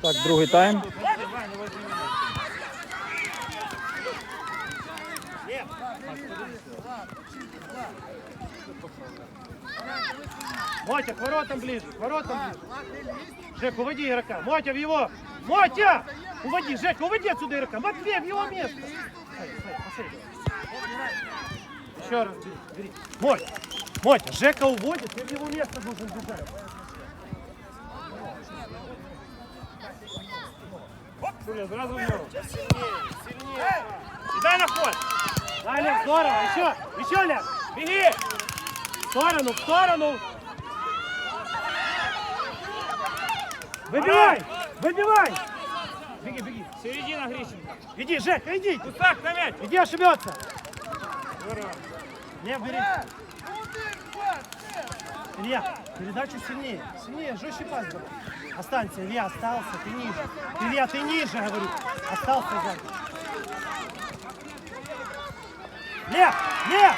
Так, другий тайм. Мотя, к воротам ближе, к воротам ближе. Жек, уводи игрока. Мотя в его. Мотя! Уводи, Жек, уводи отсюда игрока. Матвей, в его место. Еще раз бери, бери. Мотя, Жека уводит, ты в его место должен бежать. Суля, сразу в. Сильнее. И дай на ход. Дай, Лев, здорово. Еще, еще, Лев. Беги. В сторону, в сторону. Выбивай! Выбивай! Беги, беги. Середина Грищенко. Иди, Жека, иди. Кусак на мяч. Иди ошибется. Не, бери. Илья, передачу сильнее. Сильнее, жестче пас давай. Останься, Илья, остался, ты ниже. Илья, ты ниже, говорю. Остался сзади. Лев, Лев!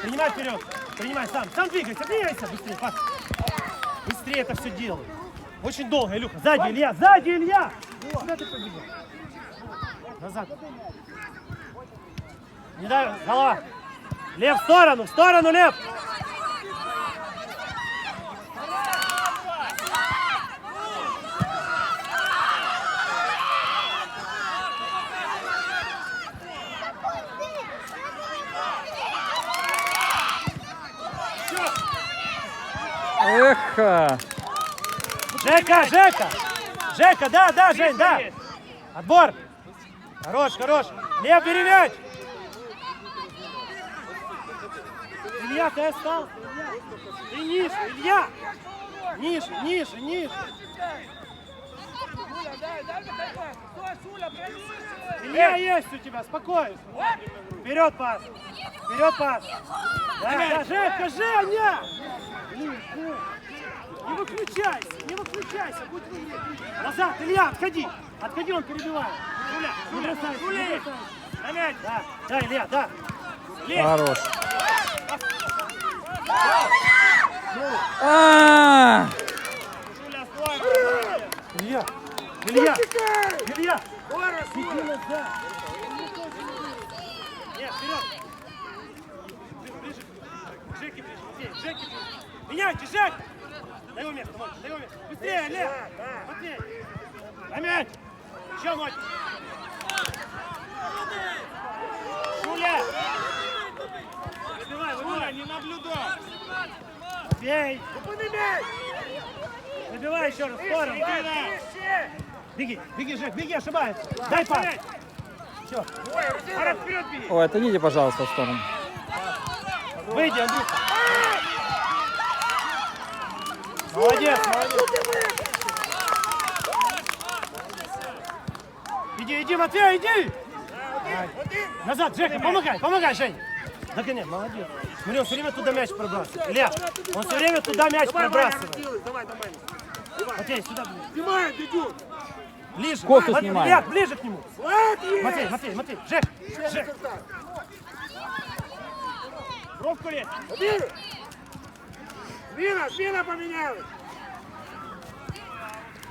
Принимай вперед. Принимай сам. Сам двигайся, двигайся быстрее, пас. Быстрее это все делай. Очень долго, Илюха. Сзади, Илья, сзади, Илья! Куда ты побежал? Назад. Не дай, голова. Лев, в сторону, в сторону, Лев! Эх! Жека, Жека! Жека, да, да, Жень, да! Отбор! Хорош, хорош! Лев, бери мяч! Илья, ты остался? Ты ниже, Илья! Ниже, ниже, ниже! Илья есть у тебя, спокойно! Вперед пас! Вперед пас! Да, да, Жека, Женя! Не выключайся, не выключайся, будь в игре. Назад, Илья, отходи. Отходи, он перебивает. Жуля, Жуля, Жуля. На мяч. Да, да, Илья, да. Лезь. Хорош. А! Жуля, стой. Илья, Илья, Илья. Иди назад. Нет, вперед. Ближе. Жеки ближе, Матвей, Жеки ближе. Меняйте, Жек. На его место, Мотя, на его место. Быстрее, Лев. Матвей. На мяч. Еще, Мотя. Шуля. Выбивай, выбивай. не наблюдай. Матвей. Забивай еще раз, в сторону. Беги, беги, Жек, беги, ошибается. Дай пас. Все. Пора вперед беги. Ой, отойдите, пожалуйста, в сторону. Выйди, Андрюха. Молодец, молодец. Иди, иди, Матвей, иди. Назад, Жека, помогай, помогай, Жень. Догоняй, молодец. Смотри, он все время туда мяч пробрасывает. Илья, он все время туда мяч пробрасывает. Давай, давай. Матвей, сюда ближе. Снимай, Дедюк. Ближе. Мат- снимай. Илья, ближе к нему. Матвей, Матвей, Матвей. Жек, Жек. Бровку лезь. Смена, смена поменялась.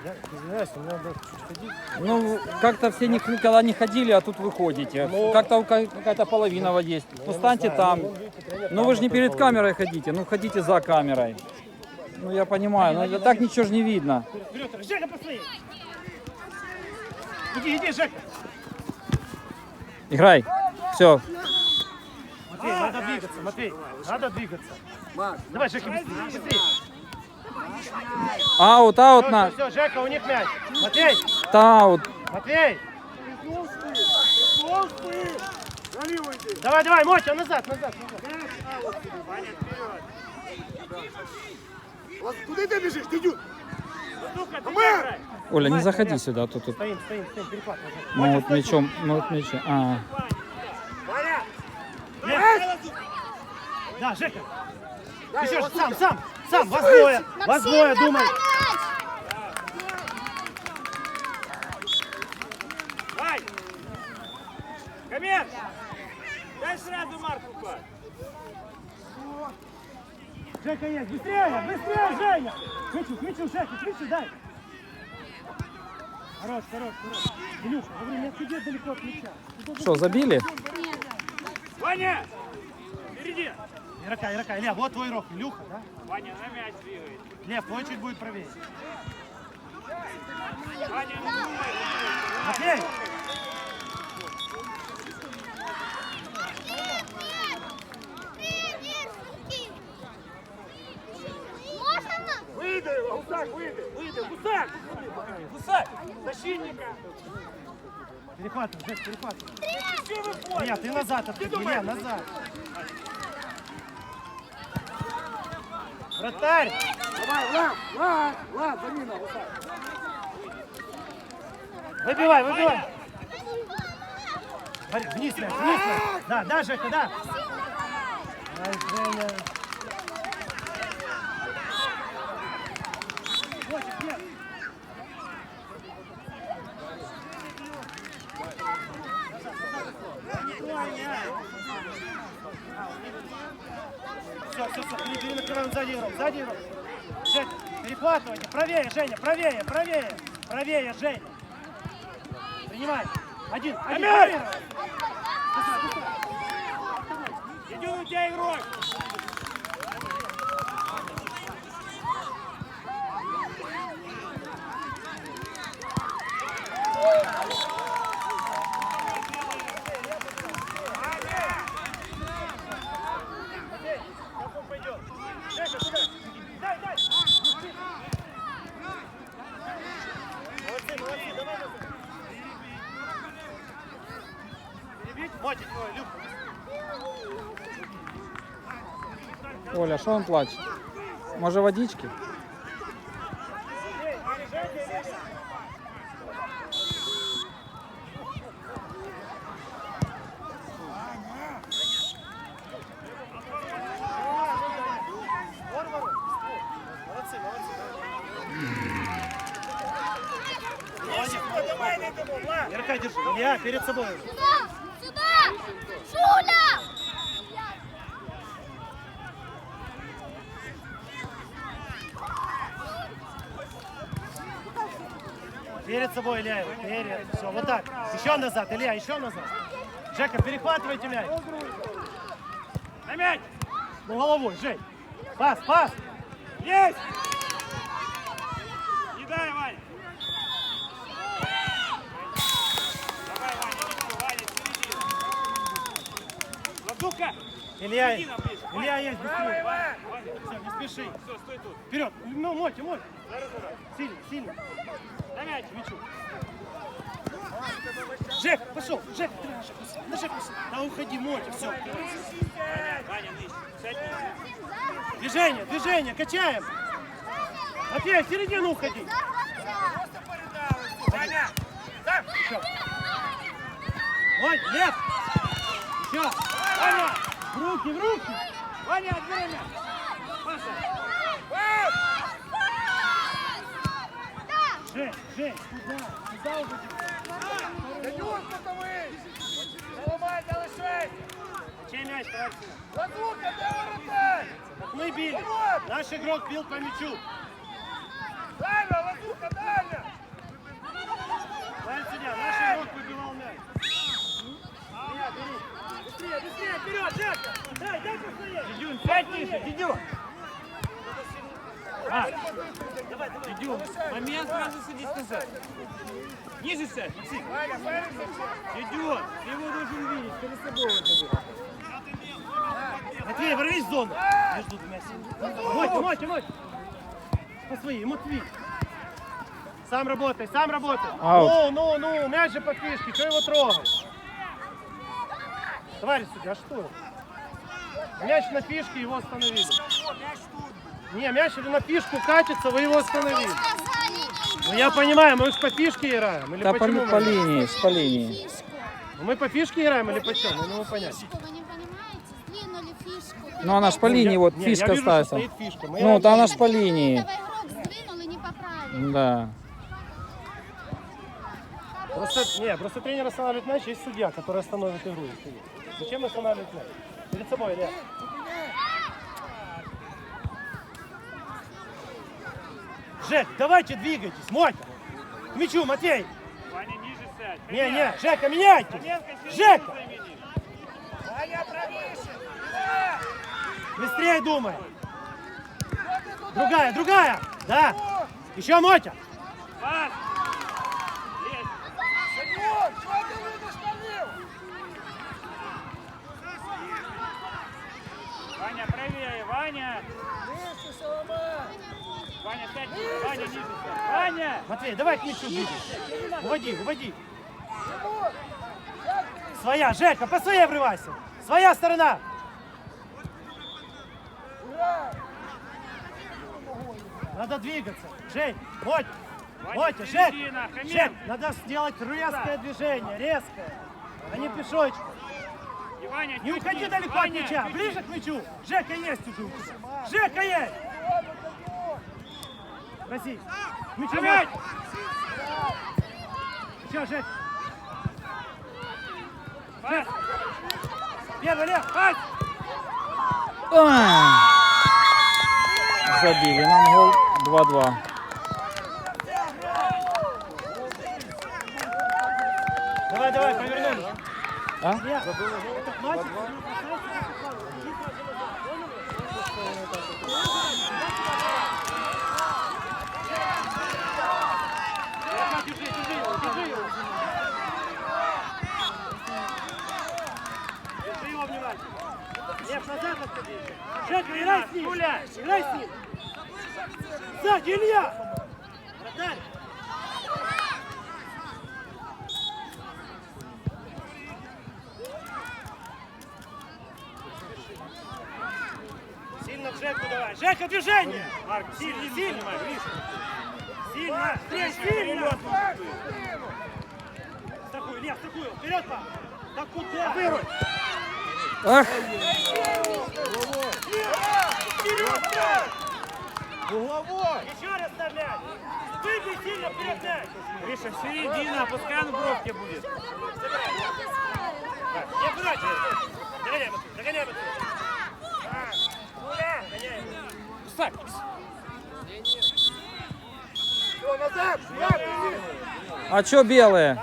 Я извиняюсь, у меня надо чуть ходить. Ну, как-то все никогда не ходили, а тут выходите. Как-то у ка- какая-то половина вот есть. Ну, станьте там. Ну, вы же не перед камерой ходите, ну, ходите за камерой. Ну, я понимаю, но это так ничего же не видно. Жека, посмотри. Иди, иди, Жека. Играй. Все. Матвей, надо двигаться, Матвей, надо двигаться. Давай, Жека, быстрее, быстрее. Аут, аут на. Все, Жека, у них мяч. Матвей, Таут. Матвей. Давай, давай, Мотя, назад, назад, назад. Вот куда ты бежишь, ты Мы! играй. Оля, не заходи сюда, тут, тут. Стоим, стоим, стоим, назад. Ну, Мотя, вот стой мячом, ну, вот мячом. А. Ваня, Да, Жека. дай Еще вот сам, сам, сам, вас двое, вас двое, думай. Дай. Комет. Дай сразу Марку пас. Жека есть, быстрее, быстрее, Женя. Кричу, кричу, Жека, кричу, дай. Хорош, хорош, хорош. Илюша, говорю, не отходи далеко от мяча. Что, забили? Ваня! Впереди! Игрока, игрока. Илья, вот твой игрок. Илюха, да? Ваня на мяч двигает. Лев, твой чуть будет правее. Ваня, думай. Матвей! Выйди, гусак, выйди, выйди, гусак! Гусак! Защитника! Перехватывай, Жек, перехватывай. Илья, ты назад отходи. Илья, назад. Вратарь! Давай, Влад, Влад, Влад, заміна, Влад. Выбивай, выбивай. Смотри, вниз, вниз, мяч. Да, да, Жека, да. Ай, Женя. Все, все, все, бери, бери, накрываем игрок. Жень, перехватывайте, правее, Женя, правее, правее, правее, Жень. Принимай. Один, один, один. Идет у тебя игрок! Как он пойдет? Жека, сюда. Дай, дай. Молодцы, молодцы, давай назад. Перебить? Оля, что он плачет? Может водички? Варвару. Молодцы, молодцы. Давай на этому, Влад! Ярка, держи. Илья, перед собой. Сюда! Сюда! Шуля! Перед собой, Илья, перед. Все, вот так. Еще назад, Илья, еще назад. Жека, перехватывайте мяч. На мяч! Ну, головой, Жень. Пас, пас. Есть! Не дай, Ваня! Давай, Ваня, Ваня, впереди! Ладука! Илья, ближе. Илья есть, быстрее. Все, не спеши. Все, стой тут. Вперед. Ну, Моти, Моти. Сильно, сильно. На мяч! Мячу. Жек, пошел. Жек, ты на Жек, пусти, на Жек, пусти. Да уходи, Моти, все. Ваня, ниже. Движение, движение, качаем. Матвей, в середину уходи. Ваня! Еще. Ой, лев. Еще. Ваня! В руки, в руки. Ваня, отбери мяч! Паса! Жень, Жень, куда? Куда уходи? Так мы били. Наш игрок бил по мячу. Дальня, Лазука, дальня! Товарищ судья, наш игрок выбивал мяч. Быстрее, быстрее, вперед, Жека! Дай, дай постоять! Дидюн, сядь ниже, Дидюн. А, Идем. Момент сразу садись назад. Сядь, Максим. Идет. Ты его должен видеть. Перед собой вот это. Матвей, ворвись в зону. Между двумя сильными. Мотя, Мотя, Мотя. По своей, Матвей. Сам работай, сам работай. Аут. Ну, ну, ну, мяч же по фишке, что его трогать? Товарищ судья, а что? Мяч на фишке, его остановили. Не, мяч на фишку катится, вы его остановили. Ну я понимаю, мы же по фишке играем. Или Да по, почему? по мы? линии, по линии. Ну, Мы по фишке играем или по чем? Я не могу понять. Вы не понимаете? Сдвинули фишку. Ну она ж по линии, вот Не, я фишка вижу, что ставится. стоит фишка. Мы Ну, да она ж по линии. Этого игрок сдвинул и не поправил. Да. Просто, не, просто тренер останавливает мяч, есть судья, который остановит игру. если есть. Зачем останавливать мяч? Перед собой, Илья. Жек, давайте двигайтесь, Мотя. К мячу, Матвей. Ваня, ниже сядь. Не, не, Жека, меняйте. Жека, займени. быстрее думай. Другая, другая. Да. Еще Мотя. Пас. Ваня, правее, Ваня. Ваня, сядь, Ваня, ниже. Ваня! Матвей, давай к мячу ближе. Уводи, уводи. Своя, Жека, по своей врывайся. Своя сторона. Надо двигаться. Жень, Ваня, Мотя, Жек. Жек, надо сделать резкое движение, резкое, а не пешочком. Не уходи далеко от мяча, ближе к мячу. Жека есть уже. Жека есть. Проси. Опять! Мотя. Еще, Жек. Пас. Первый, лев. Пас. Забили нам гол 2-2. Давай, давай, повернулись. А? Илья, этот мальчик, Держи, держи, держи, держи его. Держи его внимательно. Лев, назад отходи. Жека, играй с ним. Гуля. Играй с ним. Сзади, Илья. Вратарь. Сильно в Жеку давай. Жека, движение. Марк, Сильно, сильно, сильно. сильно. Сильно. Такую, Лев, такую. Вперед, пап. Да куда? Выруль. Ах! Еще раз вставлять. Выйди сильно вперед мяч. Гриша, в середину, пускай он в бровке будет. Не аккуратнее. Догоняй, догоняй. А, догоняй. Ставь. А чё белые?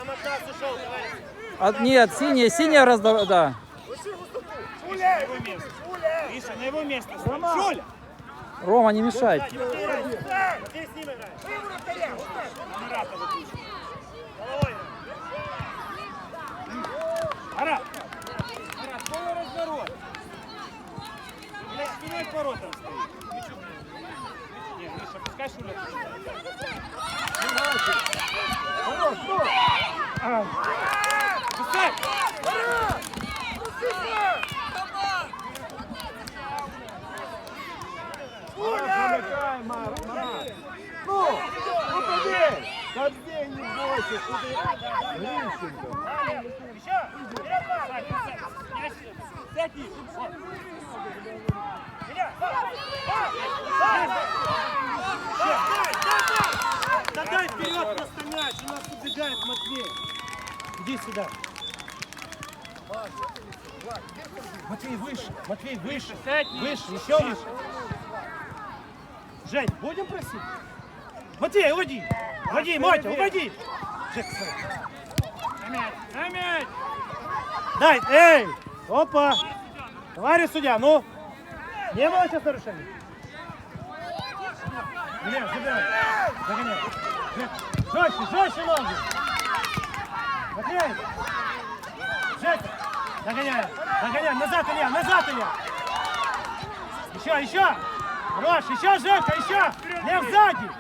От. А, нет, синие, синие раздав... Да. На его место. Гриша, на его место. Шуля. Рома, не играй. Матвей, с ним играй. Марата выключи. Головой. Марат. Марат, полный разворот. Блядь, спиной к воротам стоит. Мячу, блядь. Не, Гриша, пускай Шуля. Пускай. Замыкай, Мар, Марат! Ну, ну побей! Побей, не бойся! Куда? Грищенко! Еще. Вперед, сядь ниже. Вот. Илья, пас. Пас. Пас. Дай, дай, дай. Да дай вперед просто мяч. У нас убегает Матвей. Иди сюда. Матвей выше, Матвей выше, выше, еще выше. Жень, будем просить? Матвей, уводи, уводи, Мотя, уводи. Жек, стой. На мяч, на мяч. Дай, эй, опа. Товарищ судья, ну, не было сейчас нарушений? Илья, забирай, догоняй. Жек, Жестче, жестче ноги. Матвей, Жека, догоняй, догоняй, назад, Илья, назад, Илья. Еще, еще. Хорош, еще, Жека, еще. Лев сзади,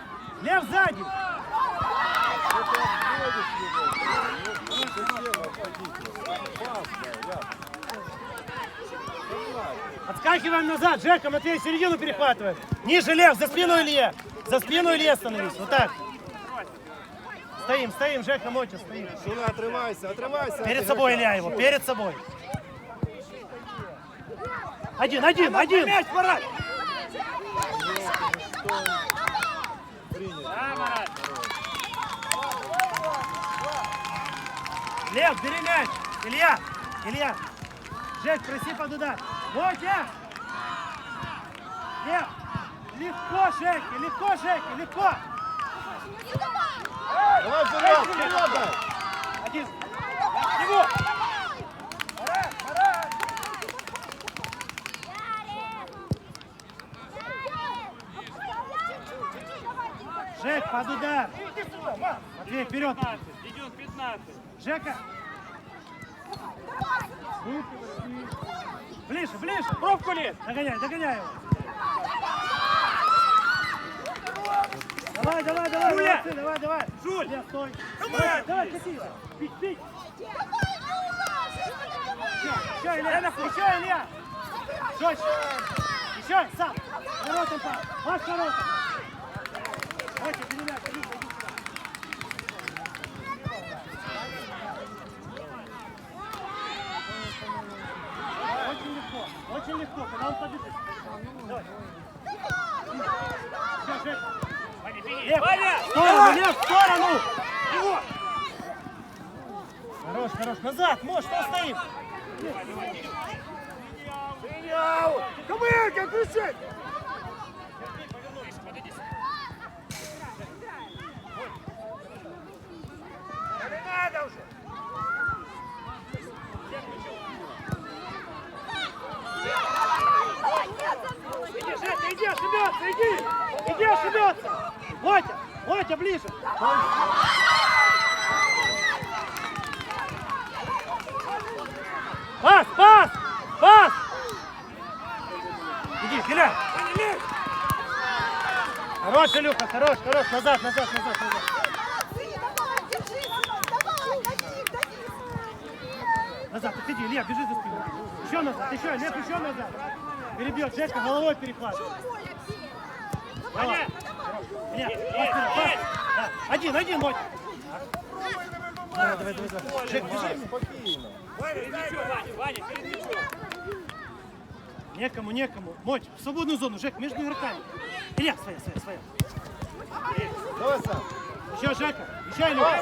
Лев сзади. Отскакиваем назад, Жека, Матвей, середину перехватываем. Ниже, Лев, за спину Илье. За спину Илье становись, вот так. Стоим, стоим, Жека, Мотя, стоим. Шуля, отрывайся, отрывайся! Перед собой. Илья его, перед собой. Один, один, один. Мяч, Марат. Лев, бери мяч! Илья! Илья! Жесть, проси под удар! Мотя! Лев! Легко, Жеки! Легко, Жеки! Легко! Давай, вперед! Вперед! Один! Его! Под удар. Матвей, вперед. 15, идет 15. Жека. Ближе, ближе. Пробку лез. Догоняй, догоняй его. Давай, давай, давай, Жуля! молодцы, давай, давай. Жуль! Илья, стой. Давай, давай, кати. Бить, бить. Еще, Илья, еще, Илья. Жестче. Еще, сам. Воротом пас. Пас к воротам. Давайте, перемяк, иди, иди сюда. Очень легко, очень легко, когда он побежит. Давай. Все, Жек. Ваня, беги. Лев, Ваня! В сторону, Лев, в сторону! Его! Хорош, хорош, назад, можешь, что стоим? Кричать? Да не надо уже! Иди, Жека, иди, ошибется, иди! Иди, ошибется! Мотя, Мотя, ближе! Пас, пас, пас! Иди, Филя! Хорош, Илюха, хорош, хорош, назад, назад, назад, назад. Назад, отходи, Илья, бежи за спину. Еще назад, еще, Лев, еще назад. Перебьет, Жека, головой перехватывает. Ваня! Один, один, Мотя. Давай, давай, давай. Жек, бежи. Перед мячом, Ваня, Ваня, перед мячом. Некому, некому. Моть, в свободную зону, Жек, между игроками. Илья, своя, своя, своя. Давай сам. Еще, Жека, еще, Илюха.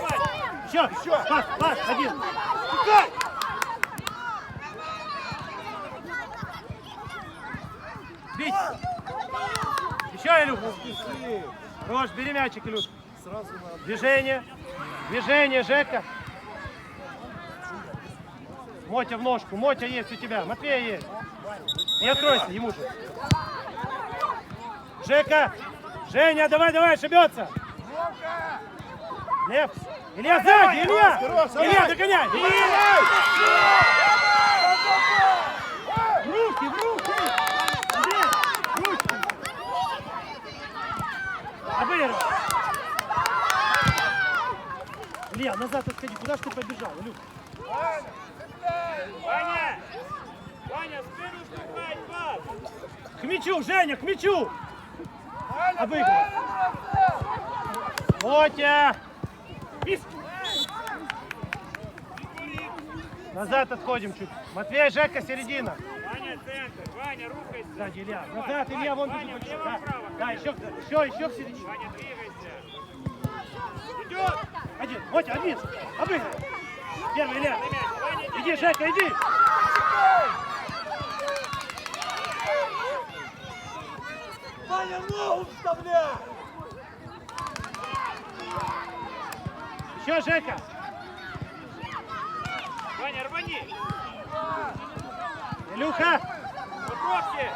Еще, еще. Пас, пас, один. Бить. Еще, Илюха. Рож, бери мячик, Илюха. Сразу надо. Движение. Движение, Жека. Мотя в ножку. Мотя есть у тебя. Матвей есть. Не откройся, ему же. Жека. Женя, давай, давай, ошибется. Лев. Илья сзади, Илья. Илья, догоняй. В руки, в руки. Андрей, в руки. Обыгрывай. Илья, назад отходи. Куда ж ты побежал, Илюх? Ваня! Ваня, спину штукать, пас! К мячу, Женя, к мячу! Обыгрывай. Мотя! Вис! Назад отходим чуть. Матвей, Жека, середина. Ваня, центр! Ваня, рухайся! Сзади Илья. Назад, Илья, вон Ваня, бежит. Да, да, еще, еще, еще к середине. Ваня, двигайся! Один, Мотя, один. Обыгрывай. Первый, Илья. Ваня, иди! Жека, иди. Ваня, ногу вставляй! Еще, Жека. Ваня, рвани! Илюха. Готовьте!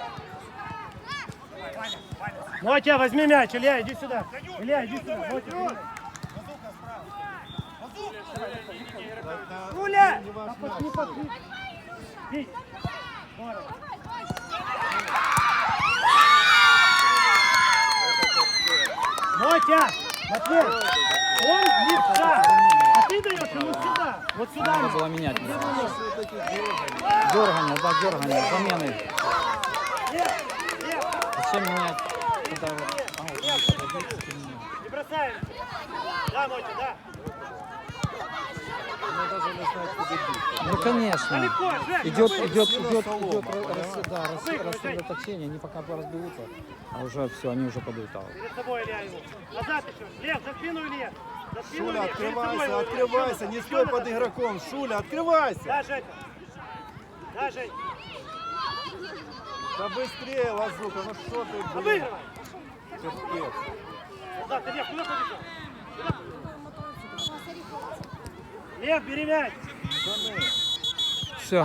Мотя, возьми мяч. Илья, иди сюда. Илья, иди сюда. Мотя, Гуля! Не. Бей. Здорово. Мотя! Матвей! Он левша! А ты даешь ему сюда! Вот сюда! Надо было менять. Дергание, да, дергание, замены. Зачем менять? А, не бросаем! Да, Мотя, да! Ну конечно. Идет, идет, идет, идет рас- да, рас- Выигрывай, рассредоточение, они пока разберутся, а уже все, они уже подлетают. Перед собой Илья его. Назад еще. Лев, за спину Илья. За спину Шуля, Илья. Открывайся, открывайся, не стой под игроком. Шуля, открывайся. Да, Жека. Да, Жень. Да быстрее, Лазука, ну что ты, блин, Обыгрывай. терпец. Назад, Илья, куда побежал? Лев, бери мяч. Все.